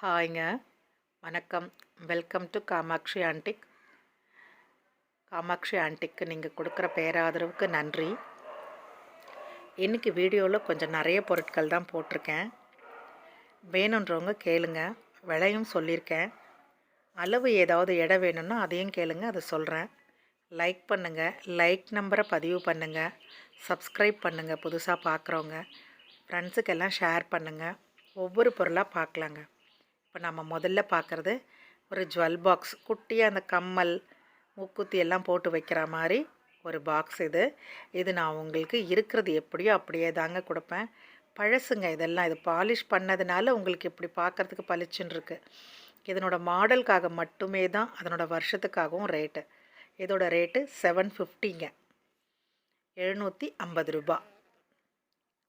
ஹாய்ங்க. வணக்கம். Welcome to Kamakshi antique. Kamakshi antique நீங்கள் கொடுக்குற பேராதரவுக்கு நன்றி. இன்றைக்கி வீடியோவில் கொஞ்சம் நிறைய பொருட்கள் தான் போட்டிருக்கேன். வேணுன்றவங்க கேளுங்க. விலையும் சொல்லியிருக்கேன். அளவு ஏதாவது இடம் வேணும்னா அதையும் கேளுங்க அதை சொல்கிறேன் லைக் பண்ணுங்கள் லைக் நம்பரை பதிவு பண்ணுங்கள் சப்ஸ்கிரைப் பண்ணுங்கள் புதுசாக பார்க்குறவங்க. ஃப்ரெண்ட்ஸுக்கெல்லாம் ஷேர் பண்ணுங்கள் ஒவ்வொரு பொருளாக பார்க்கலாங்க. இப்போ நம்ம முதல்ல பார்க்குறது ஒரு ஜுவல் பாக்ஸ் குட்டியாக அந்த கம்மல் மூக்குத்தி எல்லாம் போட்டு வைக்கிற மாதிரி ஒரு பாக்ஸ் இது. இது நான் உங்களுக்கு இருக்கிறது எப்படியோ அப்படியே தாங்க கொடுப்பேன். பழசுங்க இதெல்லாம். இது பாலிஷ் பண்ணதுனால உங்களுக்கு இப்படி பார்க்குறதுக்கு பளிச்சுன்னு இருக்குது இதனோட மாடலுக்காக மட்டுமே தான் அதனோட வருஷத்துக்காகவும் ரேட்டு இதோட ரேட்டு செவன் ஃபிஃப்டிங்க எழுநூற்றி ஐம்பது ரூபா.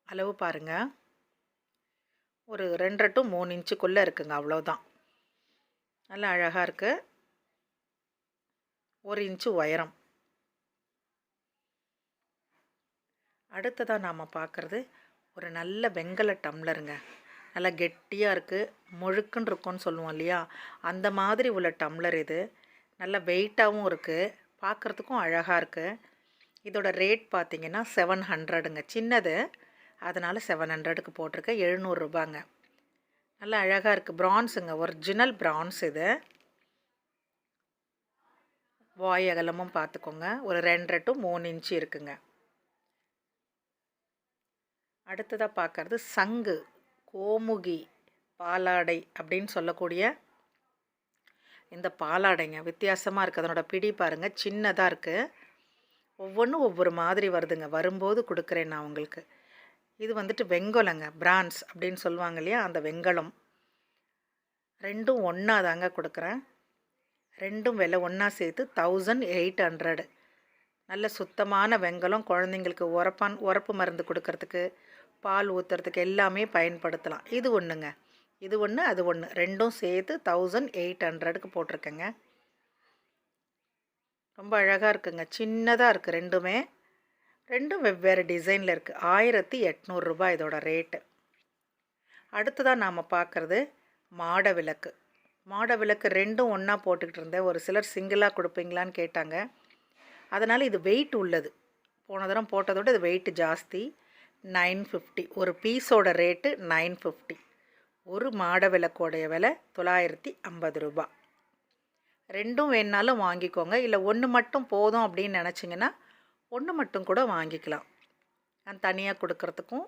அளவு பாருங்கள் ஒரு ரெண்டரை டு மூணு இன்ச்சுக்குள்ளே இருக்குங்க அவ்வளோதான் நல்லா அழகாக இருக்குது ஒரு இன்ச்சு உயரம். அடுத்ததாக நாம் பார்க்குறது ஒரு நல்ல வெங்கல டம்ளருங்க. நல்லா கெட்டியாக இருக்குது முழுக்குன்னு இருக்கும்னு சொல்லுவோம் இல்லையா? அந்த மாதிரி உள்ள டம்ளர் இது. நல்ல வெயிட்டாகவும் இருக்குது பார்க்குறதுக்கும் அழகாக இருக்குது இதோட ரேட் பார்த்திங்கன்னா செவன் ஹண்ட்ரடுங்க சின்னது அதனால் செவன் ஹண்ட்ரடுக்கு போட்டிருக்கேன். எழுநூறுரூபாங்க நல்லா அழகாக இருக்குது ப்ரான்ஸுங்க ஒரிஜினல் ப்ரான்ஸ் இது. வாய் அகலமும் பார்த்துக்கோங்க ஒரு ரெண்டரை டு மூணு இன்ச்சு இருக்குங்க. அடுத்ததாக பார்க்குறது சங்கு. கோமுகி பாலாடை அப்படின்னு சொல்லக்கூடிய இந்த பாலாடைங்க. வித்தியாசமாக இருக்குது அதனோட பிடி பாருங்கள் சின்னதாக இருக்குது ஒவ்வொன்றும் ஒவ்வொரு மாதிரி வருதுங்க. வரும்போது கொடுக்குறேன் நான் உங்களுக்கு. இது வந்துட்டு வெங்கலங்க பிரான்ஸ் அப்படின்னு சொல்லுவாங்க இல்லையா அந்த வெங்கலம். ரெண்டும் ஒன்றா தாங்க கொடுக்குறேன். ரெண்டும் விலை ஒன்றா சேர்த்து தௌசண்ட் எயிட் ஹண்ட்ரடு நல்ல சுத்தமான வெங்கலம் குழந்தைங்களுக்கு உரப்பான் உரப்பு மருந்து கொடுக்கறதுக்கு பால் ஊற்றுறதுக்கு எல்லாமே பயன்படுத்தலாம். இது ஒன்றுங்க இது ஒன்று அது ஒன்று ரெண்டும் சேர்த்து தௌசண்ட் எயிட் ஹண்ட்ரடுக்கு போட்டிருக்கேங்க. ரொம்ப அழகாக இருக்குங்க. சின்னதாக இருக்குது ரெண்டுமே. ரெண்டும் வெவ்வேறு டிசைனில் இருக்குது ஆயிரத்தி எட்நூறுரூபா இதோட ரேட்டு. அடுத்ததாக நாம் பார்க்குறது மாட விளக்கு மாட விளக்கு ரெண்டும் ஒன்றா போட்டுக்கிட்டு இருந்தேன். ஒரு சிலர் சிங்கிளாக கொடுப்பீங்களான்னு கேட்டாங்க. அதனால் இது வெயிட் உள்ளது. போன தரம் போட்டதோட இது வெயிட் ஜாஸ்தி. Nine fifty. ஒரு பீஸோட ரேட்டு நைன் ஃபிஃப்டி. ஒரு மாட விளக்கோடைய விலை தொள்ளாயிரத்தி ஐம்பது ரூபா ரெண்டும் வேணுனாலும் வாங்கிக்கோங்க. இல்லை ஒன்று மட்டும் போதும் அப்படின்னு நினச்சிங்கன்னா ஒன்று மட்டும் கூட வாங்கிக்கலாம். நான் தனியாக கொடுக்கறதுக்கும்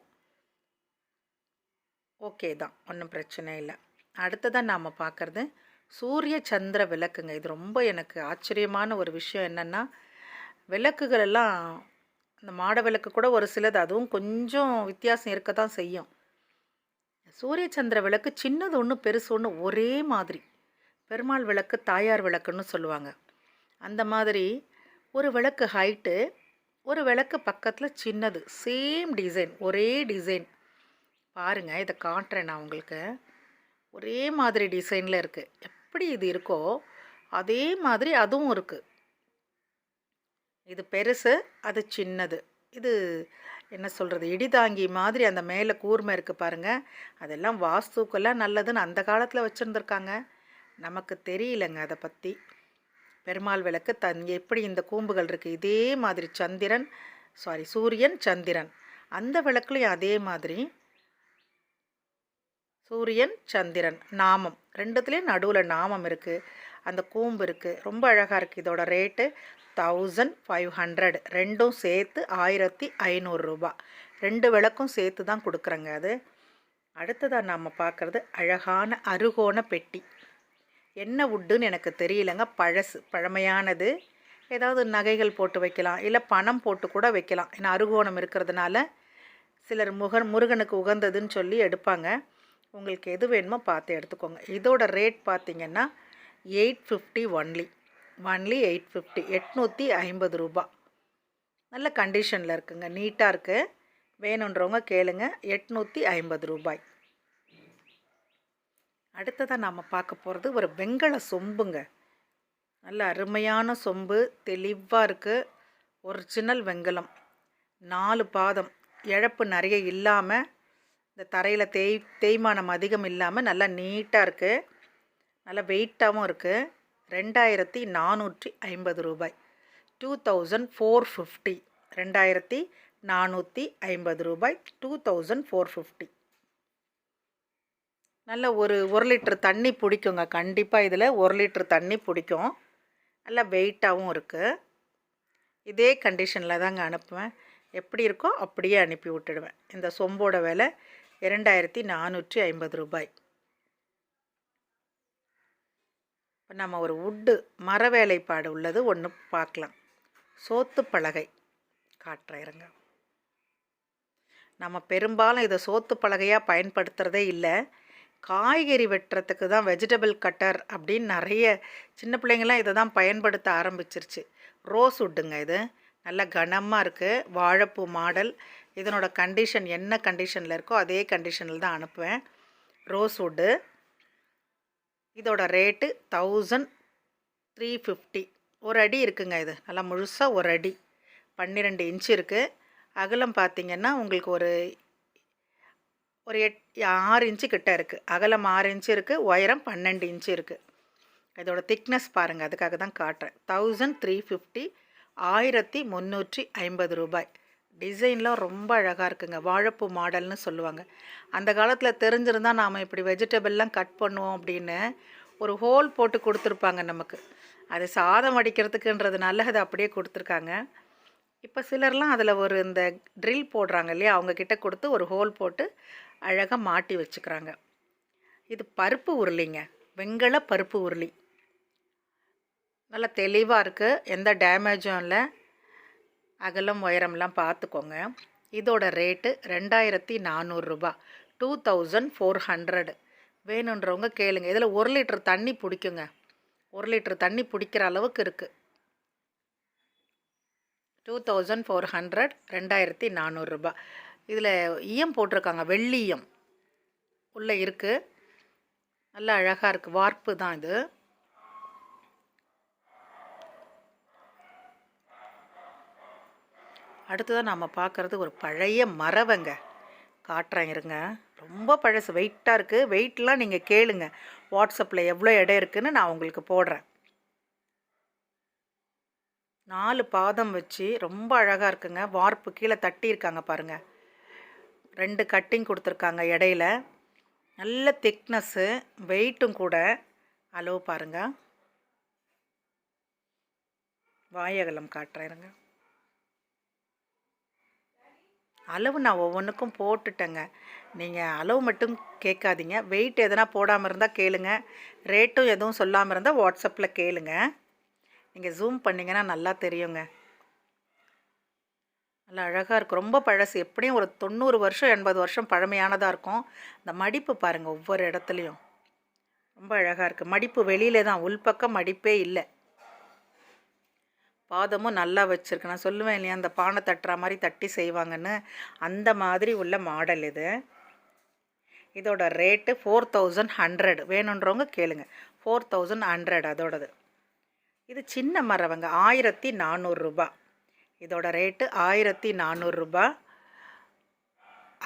ஓகே தான். ஒன்றும் பிரச்சனை இல்லை. அடுத்ததாக நாம் பார்க்குறது சூரிய சந்திர விளக்குங்க. இது ரொம்ப எனக்கு ஆச்சரியமான ஒரு விஷயம் என்னென்னா விளக்குகள் எல்லாம் அந்த மாட விளக்கு கூட ஒரு சிலது அதுவும் கொஞ்சம் வித்தியாசம் இருக்க தான் செய்யும். சூரிய சந்திர விளக்கு சின்னது ஒன்று பெருசு ஒன்று ஒரே மாதிரி. பெருமாள் விளக்கு தாயார் விளக்குன்னு சொல்லுவாங்க. அந்த மாதிரி ஒரு விளக்கு ஹைட்டு ஒரு விளக்கு பக்கத்தில் சின்னது சேம் டிசைன் ஒரே டிசைன் பாருங்கள் இதை காட்டுறேன் நான் உங்களுக்கு. ஒரே மாதிரி டிசைனில் இருக்குது எப்படி இது இருக்கோ அதே மாதிரி அதுவும் இருக்குது இது பெருசு அது சின்னது. இது என்ன சொல்கிறது இடிதாங்கி மாதிரி அந்த மேலே கூர்மை இருக்குது பாருங்கள் அதெல்லாம் வாஸ்துக்கெல்லாம் நல்லதுன்னு அந்த காலத்தில் வச்சுருந்துருக்காங்க. நமக்கு தெரியலங்க அதை பற்றி பெருமாள் விளக்கு தன் எப்படி இந்த கூம்புகள் இருக்குது இதே மாதிரி சந்திரன் சாரி சூரியன் சந்திரன். அந்த விளக்குலையும் அதே மாதிரி சூரியன் சந்திரன் நாமம். ரெண்டுத்துலேயும் நடுவில் நாமம் இருக்குது அந்த கூம்பு இருக்குது ரொம்ப அழகாக இருக்குது இதோட ரேட்டு தௌசண்ட் ஃபைவ் ஹண்ட்ரட் ரெண்டும் சேர்த்து ஆயிரத்தி ஐநூறுரூபா ரெண்டு விளக்கும் சேர்த்து தான் கொடுக்குறேங்க அது. அடுத்ததாக நாம் பார்க்குறது அழகான அருகோண பெட்டி. என்ன உட்டுன்னு எனக்கு தெரியலங்க. பழசு பழமையானது. ஏதாவது நகைகள் போட்டு வைக்கலாம். இல்லை பணம் போட்டு கூட வைக்கலாம். ஏன்னா அருகோணம் இருக்கிறதுனால சிலர் முகன் முருகனுக்கு உகந்ததுன்னு சொல்லி எடுப்பாங்க. உங்களுக்கு எது வேணுமோ பார்த்து எடுத்துக்கோங்க. இதோட ரேட் பார்த்திங்கன்னா eight fifty only only eight fifty எட்நூற்றி ஐம்பது ரூபா. நல்ல கண்டிஷனில் இருக்குங்க. நீட்டாக இருக்குது வேணுன்றவங்க கேளுங்க. எட்நூற்றி ஐம்பது ரூபாய். அடுத்ததாக நாம் பார்க்க போகிறது ஒரு வெங்கல சொம்புங்க. நல்ல அருமையான சொம்பு தெளிவாக இருக்குது ஒரிஜினல் வெங்கலம். நாலு பாதம். இழப்பு நிறைய இல்லாமல் இந்த தரையில் தேய் தேய்மானம் அதிகம் இல்லாமல் நல்லா நீட்டாக இருக்குது நல்லா வெயிட்டாகவும் இருக்குது ரெண்டாயிரத்தி நானூற்றி ஐம்பது ரூபாய். டூ தௌசண்ட் ஃபோர் ஃபிஃப்டி ரெண்டாயிரத்தி நானூற்றி ஐம்பது ரூபாய். டூ தௌசண்ட் ஃபோர் ஃபிஃப்டி நல்ல ஒரு ஒரு லிட்டர் தண்ணி பிடிக்குங்க. கண்டிப்பாக இதில் ஒரு லிட்டர் தண்ணி பிடிக்கும். நல்லா வெயிட்டாகவும் இருக்குது இதே கண்டிஷனில் தாங்க அனுப்புவேன். எப்படி இருக்கோ அப்படியே அனுப்பி விட்டுடுவேன். இந்த சொம்போட விலை இரண்டாயிரத்தி நானூற்றி ஐம்பது ரூபாய். இப்போ நம்ம ஒரு உட்டு மர வேலைப்பாடு உள்ளது ஒன்று பார்க்கலாம். சோத்து பலகை. காட்டுறேன் இருங்க. நம்ம பெரும்பாலும் இதை சோத்து பலகையாக பயன்படுத்துகிறதே இல்லை. காய்கறி வெட்டுறதுக்கு தான் வெஜிடபிள் கட்டர் அப்படின்னு நிறைய சின்ன பிள்ளைங்களாம் இதை தான் பயன்படுத்த ஆரம்பிச்சிருச்சு. ரோஸ் உட்டுங்க இது. நல்லா கனமாக இருக்குது வாழைப்பூ மாடல். இதனோட கண்டிஷன் என்ன கண்டிஷனில் இருக்கோ அதே கண்டிஷனில் தான் அனுப்புவேன். ரோஸ் உட்டு இதோட ரேட்டு தௌசண்ட் த்ரீ ஃபிஃப்டி ஒரு அடி இருக்குங்க இது. நல்லா முழுசாக ஒரு அடி. பன்னிரெண்டு இன்ச் இருக்குது அகலம் பார்த்திங்கன்னா உங்களுக்கு ஒரு ஒரு எட் ஆறு இன்ச்சு கிட்ட இருக்குது அகலம் ஆறு இன்ச்சு இருக்குது உயரம் பன்னெண்டு இன்ச்சு இருக்குது இதோட திக்னஸ் பாருங்கள் அதுக்காக தான் காட்டுறேன். தௌசண்ட் த்ரீ ஃபிஃப்டி ஆயிரத்தி முந்நூற்றி ஐம்பது ரூபாய். டிசைன்லாம் ரொம்ப அழகாக இருக்குங்க. வாழைப்பூ மாடல்னு சொல்லுவாங்க. அந்த காலத்தில் தெரிஞ்சிருந்தால் நாம் இப்படி வெஜிடபிள்லாம் கட் பண்ணுவோம் அப்படின்னு ஒரு ஹோல் போட்டு கொடுத்துருப்பாங்க நமக்கு. அது சாதம் அடிக்கிறதுக்குன்றதுனால அதை அப்படியே கொடுத்துருக்காங்க. இப்போ சிலர்லாம் அதில் ஒரு இந்த ட்ரில் போடுறாங்க இல்லையா? அவங்கக்கிட்ட கொடுத்து ஒரு ஹோல் போட்டு அழகாக மாட்டி வச்சுக்கிறாங்க. இது பருப்பு உருளிங்க. வெங்கல பருப்பு உருளி. நல்லா தெளிவாக இருக்குது எந்த டேமேஜும் இல்லை. அகலம் உயரம்லாம் பார்த்துக்கோங்க இதோட ரேட்டு ரெண்டாயிரத்தி நானூறுரூபா டூ தௌசண்ட் ஃபோர் ஹண்ட்ரடு. வேணுன்றவங்க கேளுங்க. இதில் ஒரு லிட்டர் தண்ணி பிடிக்குங்க. ஒரு லிட்டர் தண்ணி பிடிக்கிற அளவுக்கு இருக்குது டூ தௌசண்ட் ஃபோர் ஹண்ட்ரட் ரெண்டாயிரத்தி நானூறுரூபா இதில் ஈயம் போட்டிருக்காங்க வெள்ளியம் உள்ளே இருக்குது நல்லா அழகாக இருக்குது வார்ப்பு தான் இது. அடுத்ததாக நாம் பார்க்குறது ஒரு பழைய மரவங்க காட்டுறேன் இருங்க. ரொம்ப பழசு வெயிட்டாக இருக்குது வெயிட்லாம் நீங்கள் கேளுங்க. வாட்ஸ்அப்பில் எவ்வளோ இடம் இருக்குதுன்னு நான் உங்களுக்கு போடுறேன். நாலு பாதம் வச்சு ரொம்ப அழகாக இருக்குங்க. வார்ப்பு கீழே தட்டியிருக்காங்க பாருங்கள் ரெண்டு கட்டிங் கொடுத்துருக்காங்க இடையில. நல்ல திக்னஸ்ஸு வெயிட்டும் கூட. அளவு பாருங்கள் வாயகலம் காட்டுறேருங்க அளவு நான் ஒவ்வொன்றுக்கும் போட்டுட்டேங்க. நீங்கள் அளவு மட்டும் கேட்காதீங்க. வெயிட் எதனா போடாமல் இருந்தால் கேளுங்க. ரேட்டும் எதுவும் சொல்லாமல் இருந்தால் வாட்ஸ்அப்பில் கேளுங்க. நீங்கள் ஜூம் பண்ணிங்கன்னா நல்லா தெரியுங்க. நல்லா அழகாக இருக்கும் ரொம்ப பழசு. எப்படியும் ஒரு தொண்ணூறு வருஷம் எண்பது வருஷம் பழமையானதாக இருக்கும். இந்த மடிப்பு பாருங்கள் ஒவ்வொரு இடத்துலையும். ரொம்ப அழகாக இருக்குது மடிப்பு வெளியில தான். உள்பக்கம் மடிப்பே இல்லை. பாதமும் நல்லா வச்சுருக்கு. நான் சொல்லுவேன் இல்லையா அந்த பானை தட்டுற மாதிரி தட்டி செய்வாங்கன்னு. அந்த மாதிரி உள்ள மாடல் இது. இதோட ரேட்டு ஃபோர் தௌசண்ட் ஹண்ட்ரட் வேணுன்றவங்க கேளுங்க. ஃபோர் தௌசண்ட் ஹண்ட்ரட் அதோடது. இது சின்ன மரவங்க. ஆயிரத்தி நானூறுரூபா இதோட ரேட்டு ஆயிரத்தி நானூறுரூபா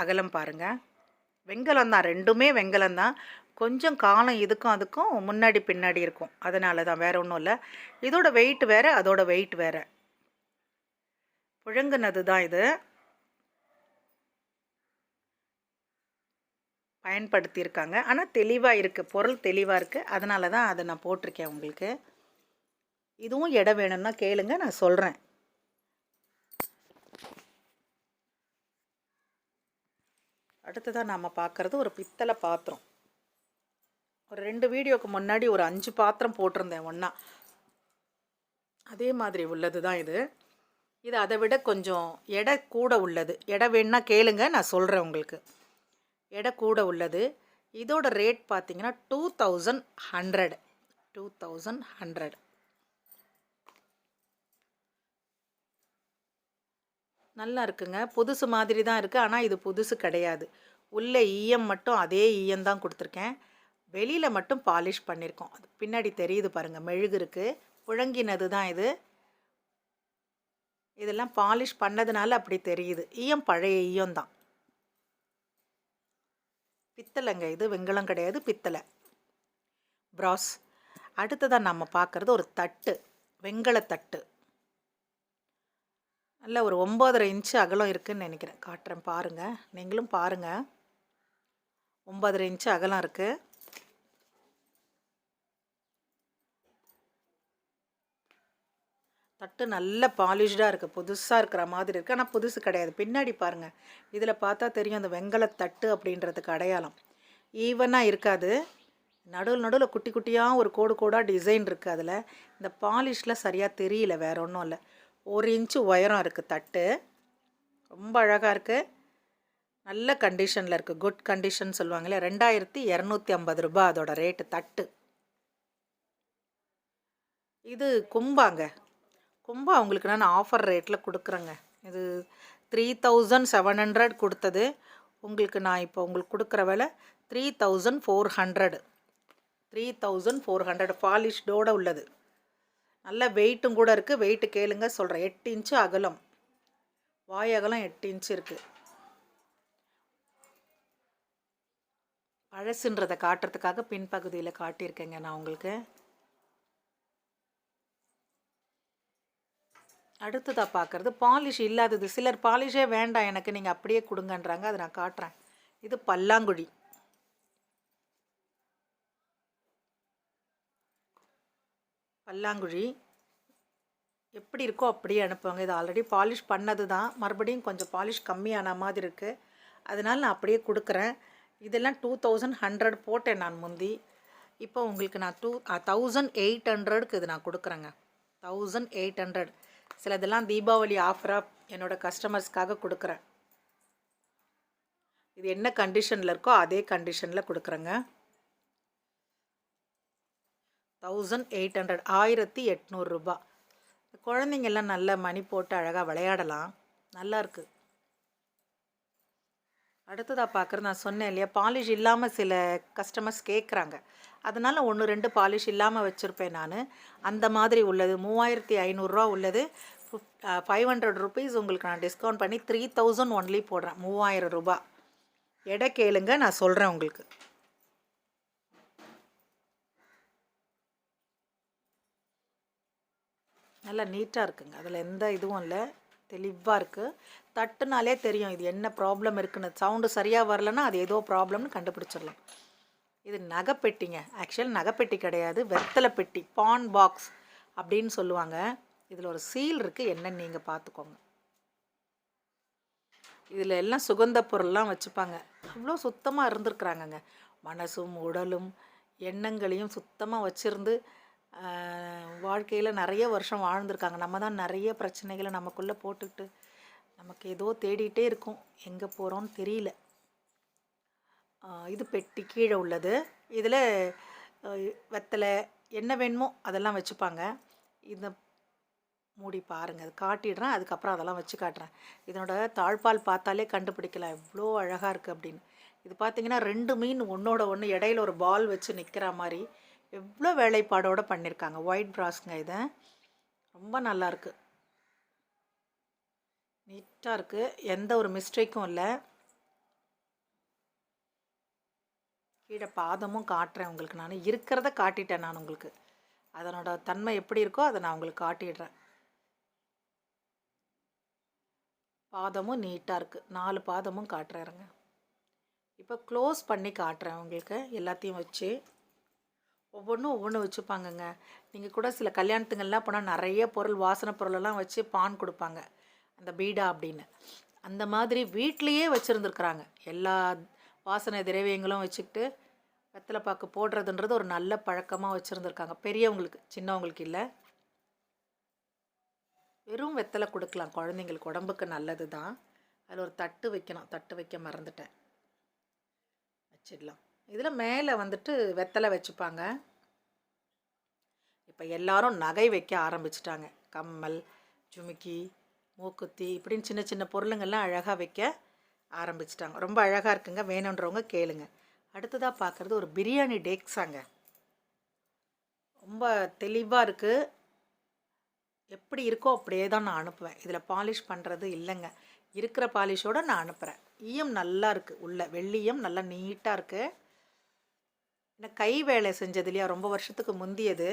அகலம் பாருங்கள் வெங்கலம் தான் ரெண்டுமே வெங்கலம் தான். கொஞ்சம் காலம் இதுக்கும் அதுக்கும் முன்னாடி பின்னாடி இருக்கும். அதனால தான் வேறு ஒன்றும் இல்லை. இதோட வெயிட் வேறு அதோட வெயிட் வேறு. புழங்குனது தான் இது. பயன்படுத்தியிருக்காங்க. ஆனால் தெளிவாக இருக்குது பொருள் தெளிவாக இருக்குது அதனால தான் அதை நான் போட்டிருக்கேன் உங்களுக்கு. இதுவும் இடம் வேணும்னா கேளுங்க நான் சொல்கிறேன் அடுத்ததாக நாம் பார்க்குறது ஒரு பித்தளை பாத்திரம். ஒரு ரெண்டு வீடியோக்கு முன்னாடி ஒரு அஞ்சு பாத்திரம் போட்டிருந்தேன் ஒன்றா அதே மாதிரி உள்ளது தான் இது. இது அதை விட கொஞ்சம் எடை கூட உள்ளது. எடை வேணுன்னா கேளுங்க நான் சொல்கிறேன் உங்களுக்கு. எடை கூட உள்ளது. இதோட ரேட் பார்த்தீங்கன்னா two thousand hundred two thousand hundred நல்லா இருக்குங்க. புதுசு மாதிரி தான் இருக்குது ஆனால் இது புதுசு கிடையாது. உள்ளே ஈயம் மட்டும் அதே ஈயம் தான் கொடுத்துருக்கேன். வெளியில் மட்டும் பாலிஷ் பண்ணியிருக்கோம் அது பின்னாடி தெரியுது பாருங்கள் மெழுகு இருக்குது புழங்கினது தான் இது. இதெல்லாம் பாலிஷ் பண்ணதுனால அப்படி தெரியுது. ஈயம் பழைய ஈயம் தான். பித்தளைங்க இது. வெங்கலம் கிடையாது. பித்தளை. ப்ராஸ் அடுத்ததாக நம்ம பார்க்குறது ஒரு தட்டு. வெங்கல தட்டு நல்ல ஒரு ஒம்பதரை இன்ச்சு அகலம் இருக்குதுன்னு நினைக்கிறேன். காட்டுறேன் பாருங்கள் நீங்களும் பாருங்கள் ஒம்பதரை இன்ச்சு அகலம் இருக்குது தட்டு நல்ல பாலிஷ்டாக இருக்குது புதுசாக இருக்கிற மாதிரி இருக்குது ஆனால் புதுசு கிடையாது. பின்னாடி பாருங்கள் இதில் பார்த்தா தெரியும் அந்த வெங்கல தட்டு அப்படின்றதுக்கு அடையாளம். ஈவனாக இருக்காது. நடுவில் நடுவில் குட்டி குட்டியாக ஒரு கோடு கோடாக டிசைன் இருக்குது அதில். இந்த பாலிஷில் சரியாக தெரியல வேறு ஒன்றும் இல்லை. ஒரு இன்ச்சு உயரம் இருக்குது தட்டு. ரொம்ப அழகாக இருக்குது நல்ல கண்டிஷனில் இருக்குது குட் கண்டிஷன் சொல்லுவாங்களே ரெண்டாயிரத்தி இரநூத்தி ஐம்பது ரூபாய் அதோட ரேட்டு தட்டு. இது கும்பாங்க. கும்பா அவங்களுக்கு நான் ஆஃபர் ரேட்டில் கொடுக்குறேங்க. இது த்ரீ தௌசண்ட் செவன் ஹண்ட்ரட் கொடுத்தது. உங்களுக்கு நான் இப்போ உங்களுக்கு கொடுக்குற விலை three thousand four hundred three thousand four hundred பாலிஷ்டோடு உள்ளது. நல்ல வெயிட்டும் கூட இருக்குது வெயிட்டு கேளுங்க சொல்கிறேன் எட்டு இன்ச்சு அகலம். வாய் அகலம் எட்டு இன்ச்சு இருக்குது பழசுன்றதை காட்டுறதுக்காக பின்பகுதியில் காட்டியிருக்கேங்க நான் உங்களுக்கு. அடுத்ததாக பார்க்குறது பாலிஷ் இல்லாதது. சிலர் பாலிஷே வேண்டாம் எனக்கு நீங்கள் அப்படியே கொடுங்கன்றாங்க. அதை நான் காட்டுறேன். இது பல்லாங்குழி. பல்லாங்குழி. எப்படி இருக்கோ அப்படியே அனுப்புவாங்க. இது ஆல்ரெடி பாலிஷ் பண்ணது தான் மறுபடியும் கொஞ்சம் பாலிஷ் கம்மியான மாதிரி இருக்குது அதனால் நான் அப்படியே கொடுக்குறேன். இதெல்லாம் டூ தௌசண்ட் ஹண்ட்ரட் போட்டேன் நான் முந்தி. இப்போ உங்களுக்கு நான் டூ தௌசண்ட் எயிட் ஹண்ட்ரடுக்கு இது நான் கொடுக்குறேங்க. தௌசண்ட் எயிட் ஹண்ட்ரட் சிலதெல்லாம் தீபாவளி ஆஃபராக என்னோடய கஸ்டமர்ஸ்க்காக கொடுக்குறேன். இது என்ன கண்டிஷனில் இருக்கோ அதே கண்டிஷனில் கொடுக்குறேங்க. தௌசண்ட் எயிட் ஹண்ட்ரட் ஆயிரத்தி எட்நூறுரூபா குழந்தைங்கெல்லாம் நல்ல மணி போட்டு அழகாக விளையாடலாம். நல்லா இருக்குது அடுத்ததாக பார்க்குறது நான் சொன்னேன் இல்லையா பாலிஷ் இல்லாமல் சில கஸ்டமர்ஸ் கேட்குறாங்க அதனால் ஒன்று ரெண்டு பாலிஷ் இல்லாமல் வச்சுருப்பேன் நான். அந்த மாதிரி உள்ளது மூவாயிரத்தி ஐநூறுரூவா உள்ளது. ஃபைவ் ஹண்ட்ரட் ருபீஸ் உங்களுக்கு நான் டிஸ்கவுண்ட் பண்ணி த்ரீ தௌசண்ட் ஒன்லி போடுறேன் மூவாயிரம் ரூபா. எடை கேளுங்க நான் சொல்கிறேன் உங்களுக்கு. நல்லா நீட்டாக இருக்குங்க. அதில் எந்த இதுவும் இல்லை. தெளிவாக இருக்குது தட்டுனாலே தெரியும் இது என்ன ப்ராப்ளம் இருக்குன்னு. சவுண்டு சரியாக வரலன்னா அது ஏதோ ப்ராப்ளம்னு கண்டுபிடிச்சிடலாம். இது நகைப்பெட்டிங்க. ஆக்சுவல் நகைப்பெட்டி கிடையாது. வெத்தலை பெட்டி பான் பாக்ஸ் அப்படின்னு சொல்லுவாங்க. இதில் ஒரு சீல் இருக்குது என்னன்னு நீங்கள் பார்த்துக்கோங்க இதில் எல்லாம் சுகந்த பொருள்லாம் வச்சுப்பாங்க. அவ்வளோ சுத்தமாக இருந்திருக்குறாங்கங்க. மனசும் உடலும் எண்ணங்களையும் சுத்தமாக வச்சுருந்து வாழ்க்கையில் நிறைய வருஷம் வாழ்ந்திருக்காங்க. நம்ம தான் நிறைய பிரச்சனைகளை நமக்குள்ளே போட்டுக்கிட்டு நமக்கு ஏதோ தேடிகிட்டே இருக்கும். எங்கே போகிறோன்னு தெரியல. இது பெட்டி கீழே உள்ளது. இதில் வெத்தலை என்ன வேணுமோ அதெல்லாம் வச்சுப்பாங்க. இந்த மூடி பாருங்கள் அது காட்டிடுறேன். அதுக்கப்புறம் அதெல்லாம் வச்சு காட்டுறேன். இதனோட தாழ்பால் பார்த்தாலே கண்டுபிடிக்கலாம். எவ்வளோ அழகாக இருக்குது அப்படின்னு. இது பார்த்திங்கன்னா ரெண்டு மீன் ஒன்றோட ஒன்று இடையில ஒரு பால் வச்சு நிற்கிற மாதிரி. எவ்வளோ வேலைப்பாடோடு பண்ணியிருக்காங்க ஒயிட் ப்ராஸ்ங்க இதை. ரொம்ப நல்லாயிருக்கு நீட்டாக இருக்குது எந்த ஒரு மிஸ்டேக்கும் இல்லை. கீழே பாதமும் காட்டுறேன் உங்களுக்கு நான். இருக்கிறத காட்டிட்டேன் நான் உங்களுக்கு. அதனோட தன்மை எப்படி இருக்கோ அதை நான் உங்களுக்கு காட்டிடுறேன். பாதமும் நீட்டாக இருக்குது நாலு பாதமும் காட்டுறேருங்க இப்போ க்ளோஸ் பண்ணி காட்டுறேன் உங்களுக்கு. எல்லாத்தையும் வச்சு. ஒவ்வொன்றும் ஒவ்வொன்று வச்சுப்பாங்கங்க. நீங்கள் கூட சில கல்யாணத்துங்கள்லாம் போனால் நிறைய பொருள் வாசனை பொருளெல்லாம் வச்சு பான் கொடுப்பாங்க. அந்த பீடா அப்படின்னு. அந்த மாதிரி வீட்லேயே வச்சுருந்துருக்குறாங்க. எல்லா வாசனை திரவியங்களும் வச்சுக்கிட்டு வெத்தலை பாக்கு போடுறதுன்றது ஒரு நல்ல பழக்கமாக வச்சுருந்துருக்காங்க. பெரியவங்களுக்கு சின்னவங்களுக்கு இல்லை. வெறும் வெத்தலை கொடுக்கலாம். குழந்தைங்களுக்கு உடம்புக்கு நல்லது தான் அதில் ஒரு தட்டு வைக்கணும். தட்டு வைக்க மறந்துட்டேன். வச்சிடலாம். இதில் மேலே வந்துட்டு வெத்தலை வச்சுப்பாங்க. இப்போ எல்லாரும் நகை வைக்க ஆரம்பிச்சிட்டாங்க. கம்மல் ஜுமிக்கி மூக்குத்தி இப்படின்னு சின்ன சின்ன பொருளுங்கள்லாம் அழகாக வைக்க ஆரம்பிச்சிட்டாங்க. ரொம்ப அழகாக இருக்குங்க. வேணுன்றவங்க கேளுங்க. அடுத்ததாக பார்க்குறது ஒரு பிரியாணி டேக்ஸாங்க. ரொம்ப தெளிவாக இருக்குது எப்படி இருக்கோ அப்படியே தான் நான் அனுப்புவேன். இதில் பாலிஷ் பண்ணுறது இல்லைங்க. இருக்கிற பாலிஷோடு நான் அனுப்புகிறேன் ஈயம் நல்லா இருக்குது உள்ள வெள்ளியம் நல்லா நீட்டாக இருக்குது இந்த கை வேலை செஞ்சது இல்லையா? ரொம்ப வருஷத்துக்கு முந்தியது.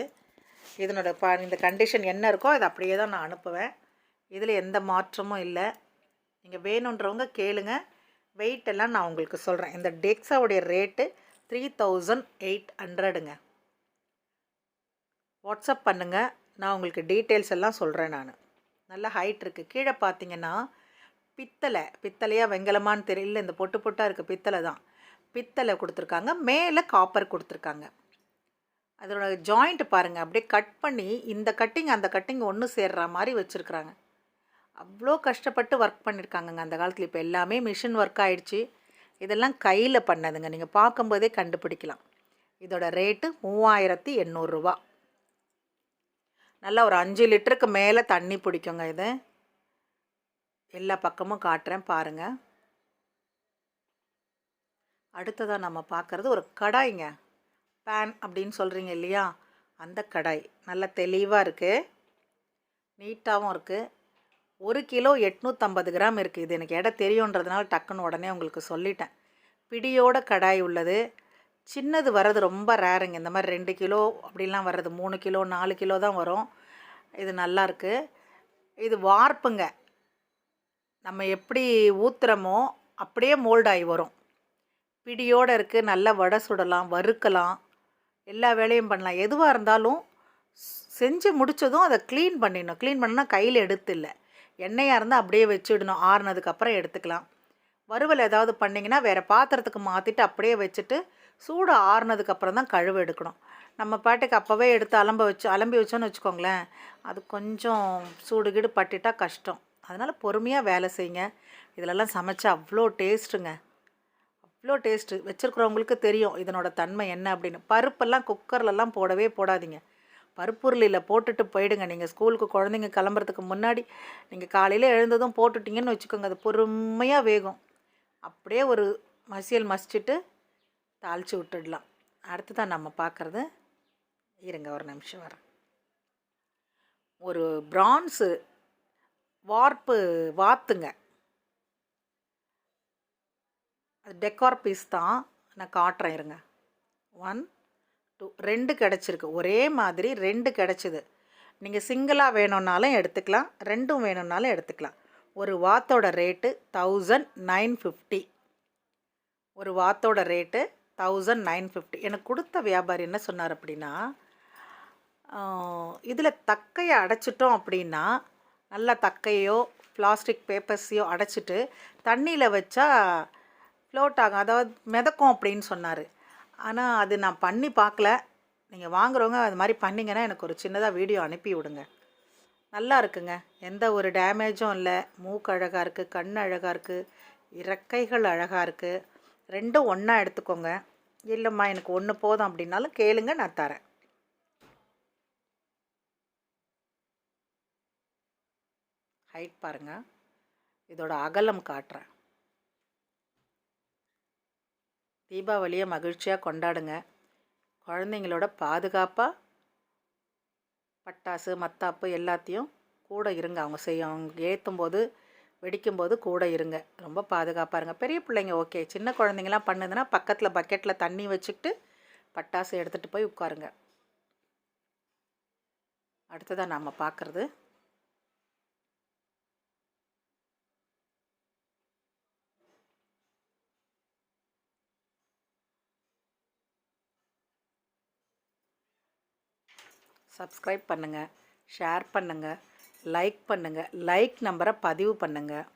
இதனோட ப இந்த கண்டிஷன் என்ன இருக்கோ அதை அப்படியே தான் நான் அனுப்புவேன். இதில் எந்த மாற்றமும் இல்லை. நீங்கள் வேணுன்றவங்க கேளுங்க. வெயிட் எல்லாம் நான் உங்களுக்கு சொல்கிறேன் இந்த டெக்ஸாவுடைய ரேட்டு த்ரீ தௌசண்ட் எயிட் ஹண்ட்ரடுங்க வாட்ஸ்அப் பண்ணுங்கள் நான் உங்களுக்கு டீட்டெயில்ஸ் எல்லாம் சொல்கிறேன் நான். நல்ல ஹைட் இருக்குது கீழே பார்த்தீங்கன்னா பித்தளை. பித்தளையாக வெங்கலமான்னு தெரியல. இந்த பொட்டு பொட்டாக இருக்குது பித்தளை தான். பித்தளை கொடுத்துருக்காங்க மேலே காப்பர் கொடுத்துருக்காங்க. அதோட ஜாயிண்ட் பாருங்கள் அப்படியே கட் பண்ணி இந்த கட்டிங் அந்த கட்டிங் ஒன்று சேர்ற மாதிரி வச்சுருக்குறாங்க. அவ்வளோ கஷ்டப்பட்டு ஒர்க் பண்ணியிருக்காங்கங்க அந்த காலத்தில். இப்போ எல்லாமே மிஷின் ஒர்க் ஆகிடுச்சு இதெல்லாம் கையில் பண்ணதுங்க. நீங்கள் பார்க்கும்போதே கண்டுபிடிக்கலாம். இதோட ரேட்டு மூவாயிரத்தி எண்ணூறுரூவா நல்லா ஒரு அஞ்சு லிட்டருக்கு மேலே தண்ணி பிடிக்குங்க இது. எல்லா பக்கமும் காட்டுறேன் பாருங்கள் அடுத்ததாக நம்ம பார்க்குறது ஒரு கடாய்ங்க. பேன் அப்படின்னு சொல்கிறீங்க இல்லையா? அந்த கடாய். நல்ல தெளிவாக இருக்குது நீட்டாகவும் இருக்குது ஒரு கிலோ எட்நூற்றம்பது கிராம் இருக்குது இது எனக்கு இடம் தெரியுன்றதுனால டக்குன்னு உடனே உங்களுக்கு சொல்லிட்டேன். பிடியோட கடாய் உள்ளது. சின்னது வர்றது ரொம்ப ரேருங்க. இந்த மாதிரி ரெண்டு கிலோ அப்படிலாம் வர்றது மூணு கிலோ நாலு கிலோ தான் வரும். இது நல்லாயிருக்கு இது வார்ப்புங்க. நம்ம எப்படி ஊத்துறோமோ அப்படியே மோல்டாகி வரும். பிடியோடு இருக்குது நல்லா வடை சுடலாம் வறுக்கலாம். எல்லா வேலையும் பண்ணலாம். எதுவாக இருந்தாலும் செஞ்சு முடிச்சதும் அதை க்ளீன் பண்ணிடணும். க்ளீன் பண்ணால் கையில் எடுத்து இல்லை எண்ணெயாக இருந்தால் அப்படியே வச்சுடணும். ஆறுனதுக்கப்புறம் எடுத்துக்கலாம். வறுவல் ஏதாவது பண்ணிங்கன்னா வேறு பாத்திரத்துக்கு மாற்றிட்டு அப்படியே வச்சுட்டு சூடு ஆறுனதுக்கப்புறம் தான் கழுவு எடுக்கணும். நம்ம பாட்டுக்கு அப்போவே எடுத்து அலம்ப வச்சு அலம்பி வச்சோன்னு வச்சுக்கோங்களேன். அது கொஞ்சம் சூடு கீடு பட்டுட்டா கஷ்டம். அதனால் பொறுமையாக வேலை செய்யுங்க. இதிலெல்லாம் சமைச்சா அவ்வளோ டேஸ்ட்டுங்க அவ்வளோ டேஸ்ட்டு வச்சுருக்கிறவங்களுக்கு தெரியும் இதனோட தன்மை என்ன அப்படின்னு. பருப்பெல்லாம் குக்கர்லலாம் போடவே போடாதீங்க. பருப்புருளியில் போட்டுட்டு போயிடுங்க. நீங்கள் ஸ்கூலுக்கு குழந்தைங்க கிளம்புறதுக்கு முன்னாடி நீங்கள் காலையில் எழுந்ததும் போட்டுட்டீங்கன்னு வச்சுக்கோங்க. அது பொறுமையாக வேகும். அப்படியே ஒரு மசியல் மசிச்சுட்டு தாளித்து விட்டுடலாம். அடுத்ததான் நம்ம பார்க்குறது இருங்க ஒரு நிமிஷம் வரேன் ஒரு ப்ரான்ஸு வார்ப்பு வாத்துங்க. அது டெக்கார் பீஸ் தான். நான் காட்டுறேன் இருங்க. ஒன் டூ ரெண்டு கிடச்சிருக்கு. ஒரே மாதிரி ரெண்டு கிடச்சிது. நீங்கள் சிங்கிளாக வேணும்னாலும் எடுத்துக்கலாம். ரெண்டும் வேணும்னாலும் எடுத்துக்கலாம். ஒரு வாத்தோட ரேட்டு தௌசண்ட் நைன் ஃபிஃப்டி ஒரு வாத்தோட ரேட்டு தௌசண்ட் நைன் ஃபிஃப்டி எனக்கு கொடுத்த வியாபாரி என்ன சொன்னார் அப்படின்னா இதில் தக்கையை அடைச்சிட்டோம் அப்படின்னா நல்லா தக்கையோ பிளாஸ்டிக் பேப்பர்ஸையோ அடைச்சிட்டு தண்ணியில் வச்சா ஃப்ளோட் ஆகும். அதாவது மிதக்கும் அப்படின்னு சொன்னார். ஆனால் அது நான் பண்ணி பார்க்கல. நீங்கள் வாங்குறவங்க அது மாதிரி பண்ணிங்கன்னா எனக்கு ஒரு சின்னதாக வீடியோ அனுப்பி விடுங்க. நல்லா இருக்குங்க. எந்த ஒரு டேமேஜும் இல்லை. மூக்கு அழகாக இருக்குது கண் அழகாக இருக்குது இறக்கைகள் அழகாக இருக்குது ரெண்டும் ஒன்றா எடுத்துக்கோங்க. இல்லைம்மா எனக்கு ஒன்று போதும் அப்படின்னாலும் கேளுங்க நான் தரேன். ஹைட் பாருங்க. இதோட அகலம் காட்டுறேன். தீபாவளியை மகிழ்ச்சியாக கொண்டாடுங்க. குழந்தைங்களோட பாதுகாப்பாக பட்டாசு மத்தாப்பு எல்லாத்தையும் கூட இருங்க. அவங்க செய்யும் அவங்க ஏற்றும் போது வெடிக்கும்போது கூட இருங்க. ரொம்ப பாதுகாப்பாக இருங்க. பெரிய பிள்ளைங்க ஓகே. சின்ன குழந்தைங்களாம் பண்ணுதுன்னா பக்கத்தில் பக்கெட்டில் தண்ணி வச்சுக்கிட்டு பட்டாசு எடுத்துகிட்டு போய் உட்காருங்க. அடுத்ததாக நாம் பார்க்குறது சப்ஸ்கிரைப் பண்ணுங்கள் ஷேர் பண்ணுங்கள் லைக் பண்ணுங்கள் லைக் நம்பரை பதிவு பண்ணுங்கள்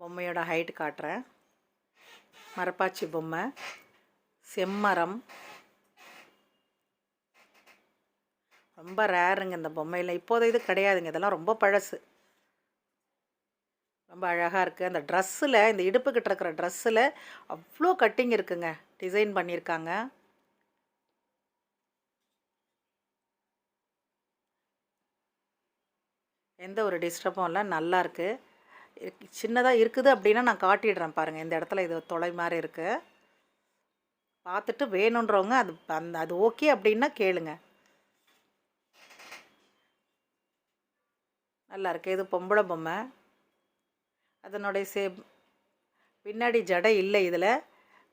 பொம்மையோட ஹைட் காட்டுறேன். மரப்பாச்சி பொம்மை செம்மரம். ரொம்ப ரேருங்க இந்த பொம்மையில். இப்போது இது கிடையாதுங்க இதெல்லாம் ரொம்ப பழசு. ரொம்ப அழகாக இருக்குது அந்த ட்ரெஸ்ஸில் இந்த இடுப்புக்கிட்ட இருக்கிற ட்ரெஸ்ஸில் அவ்வளோ கட்டிங் இருக்குங்க. டிசைன் பண்ணியிருக்காங்க. எந்த ஒரு டிஸ்டர்பும் இல்லை. நல்லா இருக்குது சின்னதாக இருக்குது அப்படின்னா நான் காட்டிடுறேன் பாருங்கள் இந்த இடத்துல இது தொலை மாதிரி இருக்குது பார்த்துட்டு வேணுன்றவங்க அது அந்த அது ஓகே அப்படின்னா கேளுங்க. நல்லா இருக்குது இது பொம்பளை பொம்மை. அதனுடைய சே பின்னாடி ஜடை இல்லை இதில்.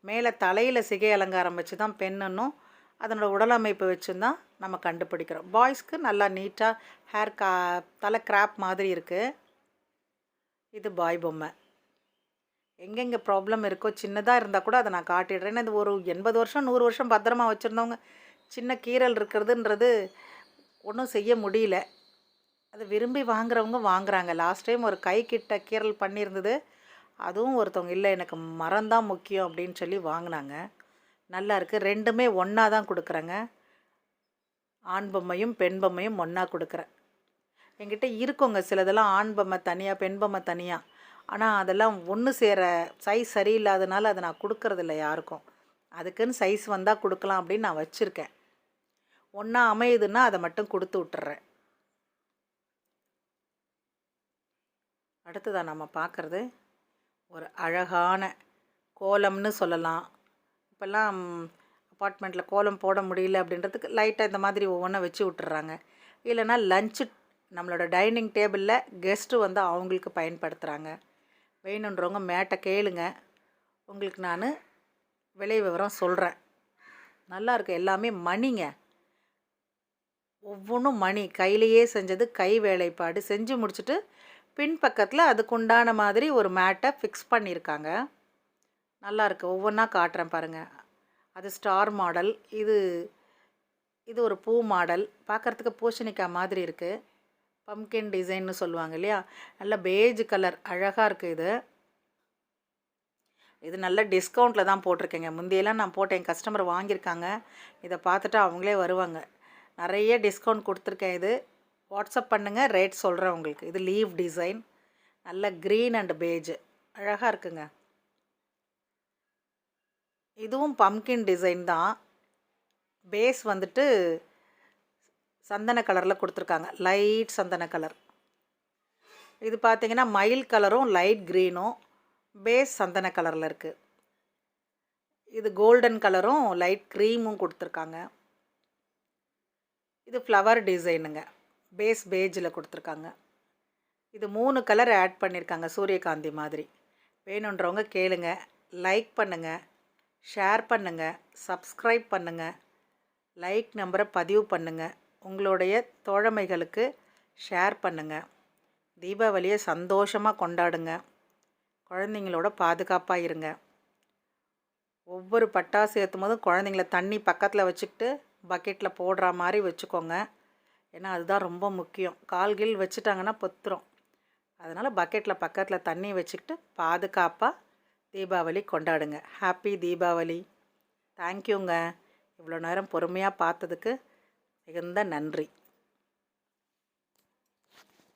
மேலே தலையில் சிகை அலங்காரம் வச்சு தான் பெண்ணுன்னும் அதனோட உடல் அமைப்பு தான் நம்ம கண்டுபிடிக்கிறோம். பாய்ஸ்க்கு நல்லா நீட்டாக ஹேர் கா தலை கிராப் மாதிரி இருக்குது இது பாய் பொம்மை. எங்கெங்கே ப்ராப்ளம் இருக்கோ சின்னதாக இருந்தால் கூட அதை நான் காட்டிடுறேன். இது ஒரு எண்பது வருஷம் நூறு வருஷம் பத்திரமா வச்சுருந்தவங்க சின்ன கீரல் இருக்கிறதுன்றது ஒன்றும் செய்ய முடியல. அதை விரும்பி வாங்குறவங்க வாங்குறாங்க. லாஸ்ட் டைம் ஒரு கை கிட்ட கீரல் பண்ணியிருந்தது அதுவும் ஒருத்தவங்க இல்லை எனக்கு மரம் தான் முக்கியம் அப்படின்னு சொல்லி வாங்கினாங்க. நல்லா இருக்குது ரெண்டுமே ஒன்றா தான் கொடுக்குறேங்க. ஆண் பொம்மையும் பெண் பொம்மையும் ஒன்றா கொடுக்குறேன். என்கிட்ட இருக்குங்க சிலதெல்லாம் ஆண் பொம்மை தனியாக பெண் பொம்மை தனியாக ஆனால் அதெல்லாம் ஒன்று சேர சைஸ் சரியில்லாதனால அதை நான் கொடுக்கறதில்ல யாருக்கும். அதுக்குன்னு சைஸ் வந்தால் கொடுக்கலாம் அப்படின்னு நான் வச்சுருக்கேன். ஒன்றா அமையுதுன்னா அதை மட்டும் கொடுத்து விட்டுறேன். அடுத்ததாக நம்ம பார்க்குறது ஒரு அழகான கோலம்னு சொல்லலாம். இப்போல்லாம் அப்பார்ட்மெண்ட்டில் கோலம் போட முடியல அப்படின்றதுக்கு லைட்டாக இந்த மாதிரி ஒவ்வொன்றா வச்சு விட்டுறாங்க. இல்லைன்னா லஞ்சு நம்மளோட டைனிங் டேபிளில் கெஸ்ட்டு வந்து அவங்களுக்கு பயன்படுத்துகிறாங்க வேணுன்றவங்க மேட்டை கேளுங்க. உங்களுக்கு நான் விலை விவரம் சொல்கிறேன் நல்லாயிருக்கு எல்லாமே மணிங்க. ஒவ்வொன்றும் மணி. கையிலையே செஞ்சது கை வேலைப்பாடு. செஞ்சு முடிச்சுட்டு பின்பக்கத்தில் அதுக்குண்டான மாதிரி ஒரு மேட்டை ஃபிக்ஸ் பண்ணியிருக்காங்க நல்லாருக்கு ஒவ்வொன்றா காட்டுறேன் பாருங்கள் அது ஸ்டார் மாடல். இது இது ஒரு பூ மாடல். பார்க்குறதுக்கு பூசணிக்காய் மாதிரி இருக்குது பம்கின் டிசைன்னு சொல்லுவாங்க இல்லையா? நல்ல பேஜ் கலர் அழகாக இருக்குது இது. இது நல்ல டிஸ்கவுண்ட்டில் தான் போட்டிருக்கேங்க. முந்தையெல்லாம் நான் போட்டேன். என் கஸ்டமர் வாங்கியிருக்காங்க. இதை பார்த்துட்டு அவங்களே வருவாங்க. நிறைய டிஸ்கவுண்ட் கொடுத்துருக்கேன் இது. வாட்ஸ்அப் பண்ணுங்கள் ரேட் சொல்கிறேன் உங்களுக்கு. இது லீவ் டிசைன் நல்ல க்ரீன் அண்ட் பேஜ் அழகாக இருக்குங்க. இதுவும் பம்கின் டிசைன் தான். பேஸ் வந்துட்டு சந்தன கலரில் கொடுத்துருக்காங்க. லைட் சந்தன கலர் இது பார்த்தீங்கன்னா மயில் கலரும் லைட் க்ரீனும் பேஸ் சந்தன கலரில் இருக்குது இது கோல்டன் கலரும் லைட் க்ரீமும் கொடுத்துருக்காங்க. இது ஃப்ளவர் டிசைனுங்க பேஸ் பேஜில் கொடுத்துருக்காங்க. இது மூணு கலர் ஆட் பண்ணியிருக்காங்க சூரியகாந்தி மாதிரி. வேணுன்றவங்க கேளுங்க. லைக் பண்ணுங்கள் ஷேர் பண்ணுங்கள் சப்ஸ்கிரைப் பண்ணுங்கள் லைக் நம்பரை பதிவு பண்ணுங்கள் உங்களுடைய தோழமைகளுக்கு ஷேர் பண்ணுங்கள் தீபாவளியை சந்தோஷமாக கொண்டாடுங்க. குழந்தைங்களோட பாதுகாப்பாக இருங்க. ஒவ்வொரு பட்டாசு ஏற்றும் போதும் குழந்தைங்கள தண்ணி பக்கத்தில் வச்சுக்கிட்டு பக்கெட்டில் போடுற மாதிரி வச்சுக்கோங்க. ஏன்னா அதுதான் ரொம்ப முக்கியம். கால்கில் வச்சுட்டாங்கன்னா பொத்துரும். அதனால் பக்கெட்டில் பக்கத்தில் தண்ணி வச்சுக்கிட்டு பாதுகாப்பாக தீபாவளி கொண்டாடுங்க. ஹாப்பி தீபாவளி. தேங்க்யூங்க இவ்வளோ நேரம் பொறுமையாக பார்த்ததுக்கு மிகுந்த நன்றி.